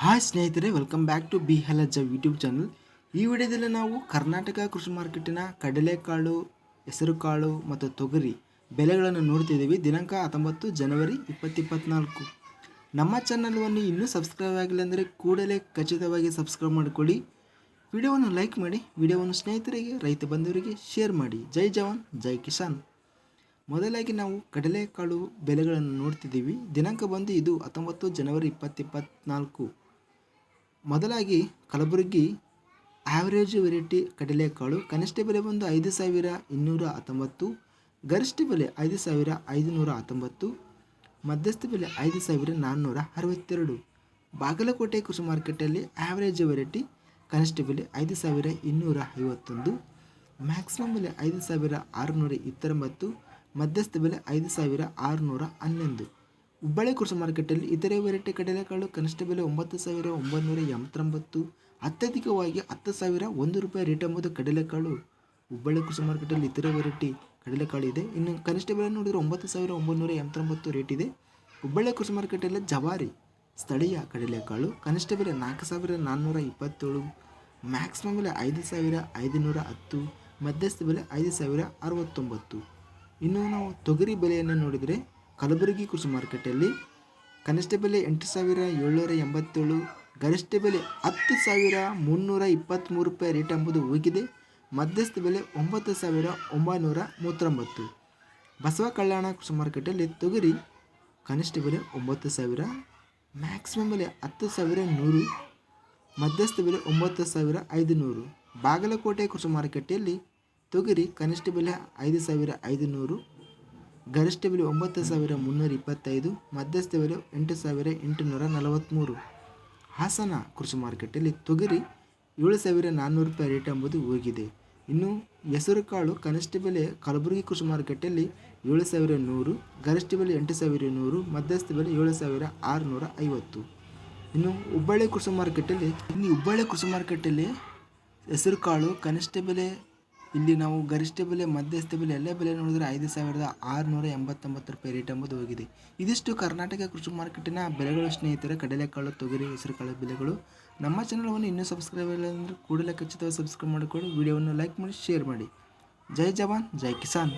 Hi ಸ್ನೇಹಿತರೆ welcome back to B ಹೆಲಜ YouTube channel ಈ ವಿಡಿಯೋದಲ್ಲಿ ನಾವು ಕರ್ನಾಟಕ ಕೃಷಿ ಮಾರ್ಕೆಟಿನ ಕಡಲೆಕಾಳು, ಹೆಸರುಕಾಳು ಮತ್ತು ತೊಗರಿ ಬೆಲೆಗಳನ್ನು ನೋಡ್ತಿದ್ದೀವಿ ದಿನಾಂಕ ಹತ್ತೊಂಬತ್ತು ಜನವರಿ ಇಪ್ಪತ್ತಿಪ್ಪತ್ನಾಲ್ಕು. ನಮ್ಮ ಚಾನಲ್ವನ್ನು ಇನ್ನೂ ಸಬ್ಸ್ಕ್ರೈಬ್ ಆಗಿಲ್ಲ ಅಂದರೆ ಕೂಡಲೇ ಖಚಿತವಾಗಿ ಸಬ್ಸ್ಕ್ರೈಬ್ ಮಾಡಿಕೊಳ್ಳಿ. ವಿಡಿಯೋವನ್ನು ಲೈಕ್ ಮಾಡಿ, ವಿಡಿಯೋವನ್ನು ಸ್ನೇಹಿತರಿಗೆ, ರೈತ ಬಂಧುವರಿಗೆ ಶೇರ್ ಮಾಡಿ. ಜೈ ಜವಾನ್, ಜೈ ಕಿಸಾನ್. ಮೊದಲಾಗಿ ನಾವು ಕಡಲೆಕಾಳು ಬೆಲೆಗಳನ್ನು ನೋಡ್ತಿದ್ದೀವಿ. ದಿನಾಂಕ ಬಂದು ಇದು ಹತ್ತೊಂಬತ್ತು ಜನವರಿ ಇಪ್ಪತ್ತಿಪ್ಪತ್ನಾಲ್ಕು. ಮೊದಲಾಗಿ ಕಲಬುರಗಿ ಆ್ಯಾವ್ರೇಜ್ ವೆರೈಟಿ ಕಡಲೆಕಾಳು, ಕನಿಷ್ಠ ಬೆಲೆ ಬಂದು ಐದು ಸಾವಿರ ಇನ್ನೂರ ಹತ್ತೊಂಬತ್ತು, ಗರಿಷ್ಠ ಬೆಲೆ ಐದು ಸಾವಿರ ಐದುನೂರ ಹತ್ತೊಂಬತ್ತು, ಮಧ್ಯಸ್ಥ ಬೆಲೆ ಐದು ಸಾವಿರ ನಾನ್ನೂರ ಅರವತ್ತೆರಡು. ಬಾಗಲಕೋಟೆ ಕೃಷಿ ಮಾರ್ಕೆಟಲ್ಲಿ ಆ್ಯಾವ್ರೇಜ್ ವೆರೈಟಿ ಕನಿಷ್ಠ ಬೆಲೆ ಐದು ಸಾವಿರ ಇನ್ನೂರ ಐವತ್ತೊಂದು ಮ್ಯಾಕ್ಸಿಮಮ್ ಬೆಲೆ ಐದು ಸಾವಿರ ಆರುನೂರ ಇಪ್ಪತ್ತೊಂಬತ್ತು, ಮಧ್ಯಸ್ಥ ಬೆಲೆ ಐದು ಸಾವಿರ ಆರುನೂರ ಹನ್ನೊಂದು. ಹುಬ್ಬಳ್ಳಿ ಕೃಷಿ ಮಾರುಕಟ್ಟೆಯಲ್ಲಿ ಇತರೆ ವೆರೈಟಿ ಕಡಲೆಕಾಳು ಕನಿಷ್ಠ ಬೆಲೆ ಒಂಬತ್ತು ಸಾವಿರ ಒಂಬೈನೂರ ಎಂಬತ್ತೊಂಬತ್ತು. ಅತ್ಯಧಿಕವಾಗಿ ಹತ್ತು ಸಾವಿರ ಒಂದು ರೂಪಾಯಿ ರೇಟ್ ಎಂಬುದು ಕಡಲೆಕಾಳು. ಹುಬ್ಬಳ್ಳಿ ಕೃಷಿ ಮಾರುಕಟ್ಟೆಯಲ್ಲಿ ಇತರೆ ವೆರೈಟಿ ಕಡಲೆಕಾಳು ಇದೆ. ಇನ್ನು ಕನಿಷ್ಠ ಬೆಲೆ ನೋಡಿದರೆ ಒಂಬತ್ತು ಸಾವಿರ ಒಂಬೈನೂರ ಎಂಬತ್ತೊಂಬತ್ತು ರೇಟ್ ಇದೆ. ಹುಬ್ಬಳ್ಳಿ ಕೃಷಿ ಮಾರುಕಟ್ಟೆಯಲ್ಲಿ ಜವಾರಿ, ಸ್ಥಳೀಯ ಕಡಲೆಕಾಳು ಕನಿಷ್ಠ ಬೆಲೆ ನಾಲ್ಕು ಸಾವಿರ ನಾನ್ನೂರ ಇಪ್ಪತ್ತೇಳು. ಮ್ಯಾಕ್ಸಿಮಮ್ ಬೆಲೆ ಐದು ಸಾವಿರ ಐದುನೂರ ಹತ್ತು. ಮಧ್ಯಸ್ಥ ಬೆಲೆ ಐದು ಸಾವಿರ ಅರವತ್ತೊಂಬತ್ತು. ಇನ್ನು ನಾವು ತೊಗರಿ ಬೆಲೆಯನ್ನು ನೋಡಿದರೆ ಕಲಬುರಗಿ ಕೃಷಿ ಮಾರುಕಟ್ಟೆಯಲ್ಲಿ ಕನಿಷ್ಠ ಬೆಲೆ ಎಂಟು ಸಾವಿರ ಏಳ್ನೂರ ಎಂಬತ್ತೇಳು, ಗರಿಷ್ಠ ಬೆಲೆ ಹತ್ತು ಸಾವಿರ ಮುನ್ನೂರ ಇಪ್ಪತ್ತ್ಮೂರು ರೂಪಾಯಿ ರೇಟ್ ಎಂಬುದು ಹೋಗಿದೆ ಮಧ್ಯಸ್ಥ ಬೆಲೆ ಒಂಬತ್ತು ಸಾವಿರ ಒಂಬೈನೂರ ಮೂವತ್ತೊಂಬತ್ತು. ಬಸವ ಕಲ್ಯಾಣ ಕೃಷಿ ಮಾರುಕಟ್ಟೆಯಲ್ಲಿ ತೊಗರಿ ಕನಿಷ್ಠ ಬೆಲೆ ಒಂಬತ್ತು ಸಾವಿರ ಮ್ಯಾಕ್ಸಿಮಮ್ ಬೆಲೆ ಹತ್ತು ಸಾವಿರ ನೂರು, ಮಧ್ಯಸ್ಥ ಬೆಲೆ ಒಂಬತ್ತು ಸಾವಿರ ಐದುನೂರು. ಬಾಗಲಕೋಟೆ ಕೃಷಿ ಮಾರುಕಟ್ಟೆಯಲ್ಲಿ ತೊಗರಿ ಕನಿಷ್ಠ ಬೆಲೆ ಐದು ಸಾವಿರ ಐದುನೂರು ಗರಿಷ್ಠ ಬೆಲೆ ಒಂಬತ್ತು ಸಾವಿರ ಮುನ್ನೂರ ಇಪ್ಪತ್ತೈದು, ಮಧ್ಯಸ್ಥ ಬೆಲೆ ಎಂಟು ಸಾವಿರ ಎಂಟುನೂರ ನಲವತ್ತ್ಮೂರು ಹಾಸನ ಕೃಷಿ ಮಾರುಕಟ್ಟೆಯಲ್ಲಿ ತೊಗರಿ ಏಳು ಸಾವಿರ ನಾನ್ನೂರು ರೂಪಾಯಿ ರೇಟ್ ಎಂಬುದು ಹೋಗಿದೆ. ಇನ್ನು ಹೆಸರುಕಾಳು ಕನಿಷ್ಠ ಬೆಲೆ ಕಲಬುರಗಿ ಕೃಷಿ ಮಾರುಕಟ್ಟೆಯಲ್ಲಿ ಏಳು ಸಾವಿರ ನೂರು, ಗರಿಷ್ಠ ಬೆಲೆ ಎಂಟು ಸಾವಿರ ನೂರು, ಮಧ್ಯಸ್ಥ ಬೆಲೆ ಏಳು ಸಾವಿರ ಆರುನೂರ ಐವತ್ತು. ಇನ್ನು ಹುಬ್ಬಳ್ಳಿ ಕೃಷಿ ಮಾರುಕಟ್ಟೆಯಲ್ಲಿ, ಇನ್ನು ಹುಬ್ಬಳ್ಳಿ ಕೃಷಿ ಮಾರುಕಟ್ಟೆಯಲ್ಲಿ ಹೆಸರುಕಾಳು ಕನಿಷ್ಠ ಬೆಲೆ ಇಲ್ಲಿ ನಾವು ಗರಿಷ್ಠ ಬೆಲೆ, ಮಧ್ಯಸ್ಥ ಬೆಲೆ, ಎಲ್ಲ ಬೆಲೆ ನೋಡಿದರೆ ಐದು ಸಾವಿರದ ಆರುನೂರ ಎಂಬತ್ತೊಂಬತ್ತು ರೂಪಾಯಿ ರೇಟ್ ಎಂಬುದು ಹೋಗಿದೆ. ಇದಿಷ್ಟು ಕರ್ನಾಟಕ ಕೃಷಿ ಮಾರ್ಕೆಟಿನ ಬೆಲೆಗಳು, ಸ್ನೇಹಿತರೆ, ಕಡಲೆಕಾಳು, ತೊಗರಿ, ಹೆಸರುಕಾಳು ಬೆಲೆಗಳು. ನಮ್ಮ ಚಾನಲವನ್ನು ಇನ್ನೂ ಸಬ್ಸ್ಕ್ರೈಬ್ ಇಲ್ಲ ಅಂದರೆ ಕೂಡಲೇ ಖಚಿತವಾಗಿ ಸಬ್ಸ್ಕ್ರೈಬ್ ಮಾಡಿಕೊಂಡು ವಿಡಿಯೋವನ್ನು ಲೈಕ್ ಮಾಡಿ ಶೇರ್ ಮಾಡಿ. ಜೈ ಜವಾನ್, ಜೈ ಕಿಸಾನ್.